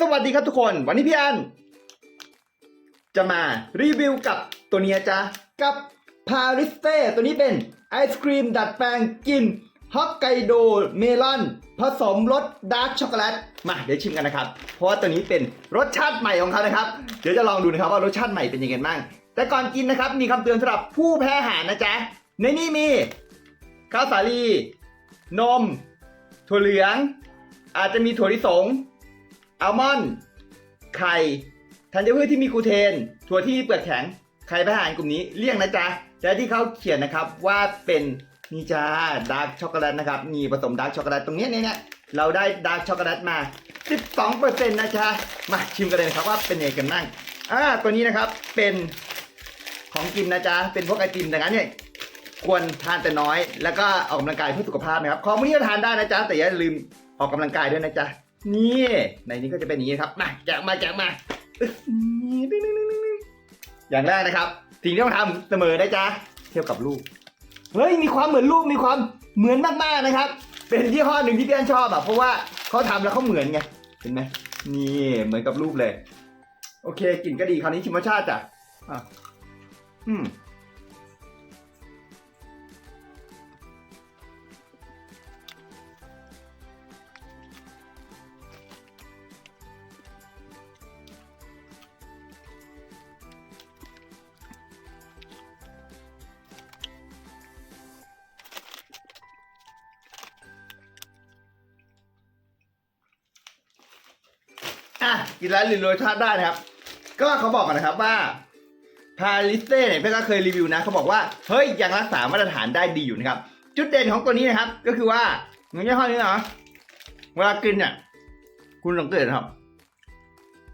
สวัสดีครับทุกคน วันนี้พี่อัน จะมารีวิวกับตัวนี้จ้ะกับพาริสเต้ตัวนี้เป็นไอศครีมดัดแปลงกินฮอกไกโดเมลอน ผสมรสดาร์กช็อกโกแลตมาเดี๋ยวชิมกันนะครับ เพราะว่าตัวนี้เป็นรสชาติใหม่ของเขานะครับ เดี๋ยวจะลองดูนะครับว่ารสชาติใหม่เป็นยังไงบ้าง แต่ก่อนกินนะครับมีคำเตือนสำหรับผู้แพ้อาหารนะจ๊ะ ในนี้มีข้าวสาลี นม ถั่วเหลือง อาจจะมีถั่วลิสง อัลมอนด์ไข่ธัญพืชที่มีกลูเตนถั่วที่มีเปลือกแข็งใครแพ้อาหารกลุ่มนี้เลี่ยงนะจ๊ะและที่เขาเขียนนะครับว่าเป็นนี่จ้าดาร์กช็อกโกแลตนะครับมีผสมดาร์กช็อกโกแลตตรงเนี้ยเนี่ยเราได้ดาร์กช็อกโกแลตมา 12%นะจ๊ะมาชิมกันเลยนะครับว่าเป็นยังไงกันบ้างอ่าตัวนี้นะครับเป็นของกินนะจ๊ะเป็นพวกไอติมดังนั้นเนี่ยควรทานแต่น้อย แล้วก็ออกกำลังกายเพื่อสุขภาพนะครับของพวกนี้ก็ทานได้นะจ๊ะแต่อย่าลืมออกกำลังกายด้วยนะจ๊ะ นี่ในนี้ก็จะเป็นอย่างนี้ครับมาแกะมาแกะมาอึ๊ะนี่อย่างแรกนะครับสิ่งที่ต้องทำเสมอนะจ๊ะเทียบกับลูกเฮ้ยมีความเหมือนลูกมีความเหมือนมากๆนะครับ เป็นยี่ห้อหนึ่งที่พี่อันชอบอะเพราะว่าเขาทำแล้วเขาเหมือนไงเห็นไหมนี่เหมือนกับรูปเลย โอเคกลิ่นก็ดีคราวนี้ชิมรสชาติจ้ะอะอืม อะกินแล้วรีวิวรสชาติได้นะครับ ก็เขาบอกกันนะครับว่าพาลิสเต้เนี่ยเพื่อนก็เคยรีวิวนะเขาบอกว่าเฮ้ยยังรักษามาตรฐานได้ดีอยู่นะครับ จุดเด่นของตัวนี้นะครับ ก็คือว่าเงินยี่ห้อนี้เนาะเวลากินเนี่ยคุณสังเกตครับ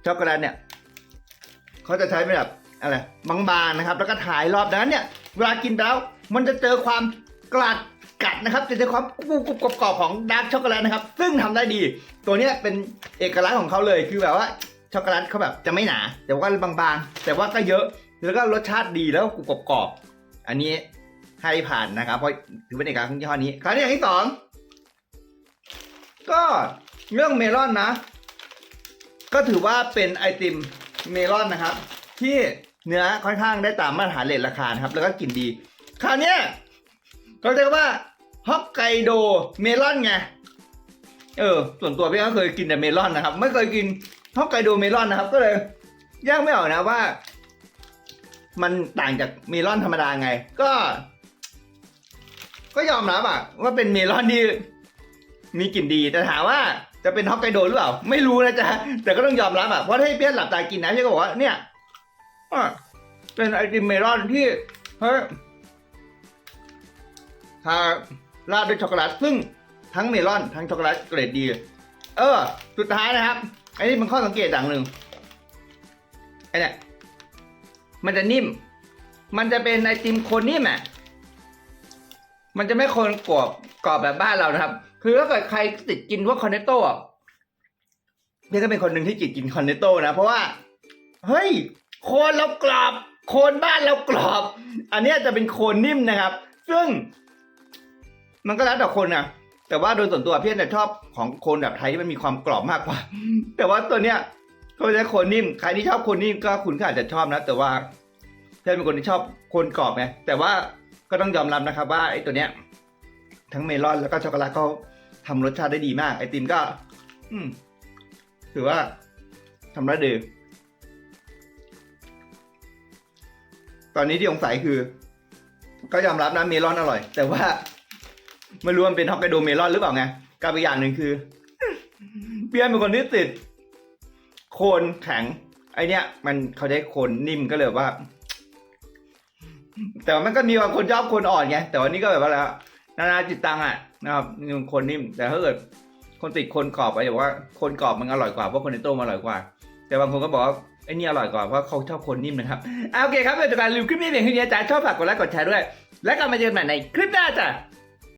ช็อกโกแลตเนี่ยเขาจะใช้เป็นแบบอะไรบางๆนะครับ แล้วก็ถ่ายรอบดังนั้นเนี่ย เวลากินแล้วมันจะเจอความกลัด กัดนะครับจะเจอความกรุบกรอบของดาร์กช็อกโกแลตนะครับ ซึ่งทำได้ดี ตัวนี้เป็นเอกลักษณ์ของเขาเลยคือแบบว่าช็อกโกแลตเขาแบบจะไม่หนา แต่ว่าบางๆ แต่ว่าก็เยอะแล้วก็รสชาติดีแล้วกรุบกรอบ อันนี้ให้ผ่านนะครับเพราะถือเป็นเอกลักษณ์ของยี่ห้อนี้คราวนี้อย่างที่สองก็เรื่องเมลอนนะ ก็ถือว่าเป็นไอติมเมลอนนะครับ ที่เนื้อค่อนข้างได้ตามมาตรฐานเลทราคานะครับ แล้วก็กลิ่นดี คราวนี้ เขาเรียกว่าฮอกไกโดเมลอนไง เออ ส่วนตัวพี่ก็เคยกินแต่เมลอนนะครับ ไม่เคยกินฮอกไกโดเมลอนนะครับ ก็เลยแยกไม่ออกนะว่า มันต่างจากเมลอนธรรมดาไง ก็ ก็ยอมรับอะว่าเป็นเมลอนที่มีกลิ่นดีแต่ถามว่าจะเป็นฮอกไกโดหรือเปล่า ไม่รู้นะจ๊ะ แต่ก็ต้องยอมรับอะเพราะถ้าให้เพี้ยนหลับตากินนะพี่ก็บอกว่าเนี่ยเป็นไอติมเมลอนที่เฮ้ย ทาราดด้วยช็อกโกแลตซึ่งทั้งเมลอนทั้งช็อกโกแลตเกรดดี เออ สุดท้ายนะครับอันนี้เป็นข้อสังเกตอย่างหนึ่งไอ้นี่มันจะนิ่ม มันจะเป็นไอติมโคนนิ่มอะมันจะไม่โคนกรอบกรอบแบบบ้านเรานะครับ คือถ้าเกิดใครติดกินพวกคอนเนตโต้อะพี่ก็เป็นคนหนึ่งที่ติดกินคอนเนตโต้นะ เพราะว่า เฮ้ย โคนเรากรอบ โคนบ้านเรากรอบ อันนี้จะเป็นโคนนิ่มนะครับ ซึ่ง มันก็แล้วแต่คนนะแต่ว่าโดยส่วนตัวพี่เนี่ยชอบของโคนแบบไทยที่มันมีความกรอบมากกว่า แต่ว่าตัวเนี้ยเขาใช้โคนนิ่มใครที่ชอบโคนนิ่มก็คุณก็อาจจะชอบนะ แต่ว่าพี่เป็นคนที่ชอบโคนกรอบไงแต่ว่าก็ต้องยอมรับนะครับว่าไอ้ตัวเนี้ย ทั้งเมลอนแล้วก็ช็อกโกแลตก็ทำรสชาติได้ดีมาก ไอติมก็ อืมถือว่าทำได้ดีตอนนี้ที่สงสัยคือ ก็ยอมรับนะเมลอนอร่อย แต่ว่า ไม่รู้มันเป็นฮอกไกโดเมลอนหรือเปล่าไงกับอีกอย่างหนึ่งคือเปียนเป็นคนที่ติด โคนแข็ง ไอเนี้ย มันเขาได้โคนนิ่มก็เลยว่า แต่ว่ามันก็มีบางคนชอบโคนอ่อนไงแต่วันนี้ก็แบบว่าแล้วนานาจิตตังอะนะครับนี่มันโคนนิ่ม แต่ถ้าเกิดคนติดโคนกรอบไปบอกว่าโคนกรอบมันอร่อยกว่าเพราะโคนในโต้มนอร่อยกว่า แต่บางคนก็บอกว่าไอ้นี่อร่อยกว่าเพราะเขาชอบโคนนิ่มนะครับอโอเคครับเป็นการรีวิวคลิปนี้เพียงแค่นี้จ้าชอบฝากกดไลค์กดแชร์ด้วย แล้วกลับมาเจอกันใหม่ในคลิปหน้าจ้ะ